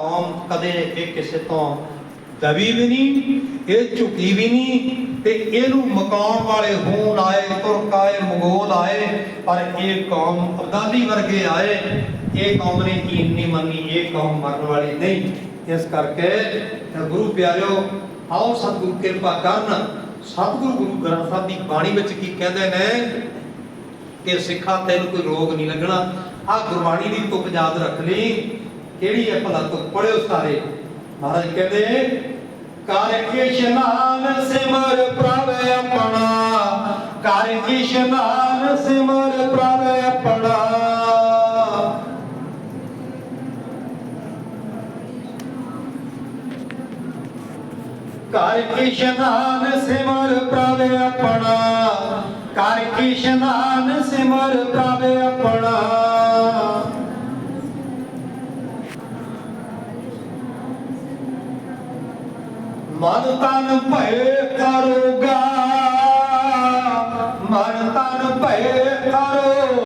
ਕੌਮ ਕਦੇ ਇਹ ਕਿਸੇ ਤੋਂ ਦਬੀ ਵੀ ਨਹੀਂ, ਇਹ ਝੁਕੀ ਵੀ ਨਹੀਂ ਤੇ ਇਹਨੂੰ ਮਕਾਉਣ ਵਾਲੇ ਹੂਨ ਆਏ, ਤੁਰਕ ਆਏ, ਮੰਗੋਲ ਆਏ, ਪਰ ਇਹ ਕੌਮ ਅਬਦਾਲੀ ਵਰਗੇ ਆਏ। ਇਹ ਕੌਮ ਨੇ ਕੀਨ ਨਹੀਂ ਮੰਨੀ ਇਹ ਕੌਮ ਮਰਨ ਵਾਲੀ ਨਹੀਂ। ਇਸ ਕਰਕੇ ਗੁਰੂ ਪਿਆਰਿਓ, ਆਓ ਸਤਿਗੁਰੂ ਕਿਰਪਾ ਕਰਨ। ਸਤਿਗੁਰੂ ਗੁਰੂ ਗ੍ਰੰਥ ਸਾਹਿਬ ਦੀ ਬਾਣੀ ਵਿੱਚ ਕੀ ਕਹਿੰਦੇ ਨੇ ਕਿ ਸਿੱਖਾ ਤੈਨੂੰ ਕੋਈ ਰੋਗ ਨਹੀਂ ਲੱਗਣਾ। ਆ ਗੁਰਬਾਣੀ ਦੀ ਤੁਕ ਯਾਦ ਰੱਖ ਲਈ। ਕਿਹੜੀ ਹੈ ਭਲਾ ਤੁਕ ਪੜਿਓ ਸਾਰੇ। ਮਹਾਰਾਜ ਕਹਿੰਦੇ, ਕਰ ਇਸ਼ਨਾਨ ਸਿਮਰ ਪ੍ਰਭ ਆਪਣਾ, ਕਰ ਇਸ਼ਨਾਨ ਸਿਮਰ ਪ੍ਰਭ ਆਪਣਾ। ਕਰ ਇਸ਼ਨਾਨ ਸਿਮਰ ਪ੍ਰਭ ਆਪਣਾ, ਕਰ ਇਸ਼ਨਾਨ ਸਿਮਰ ਪ੍ਰਭ ਮਨ ਤਨ ਭਏ ਕਰੋਗਾ। ਮਨ ਤਨ ਭਏ ਕਰੋ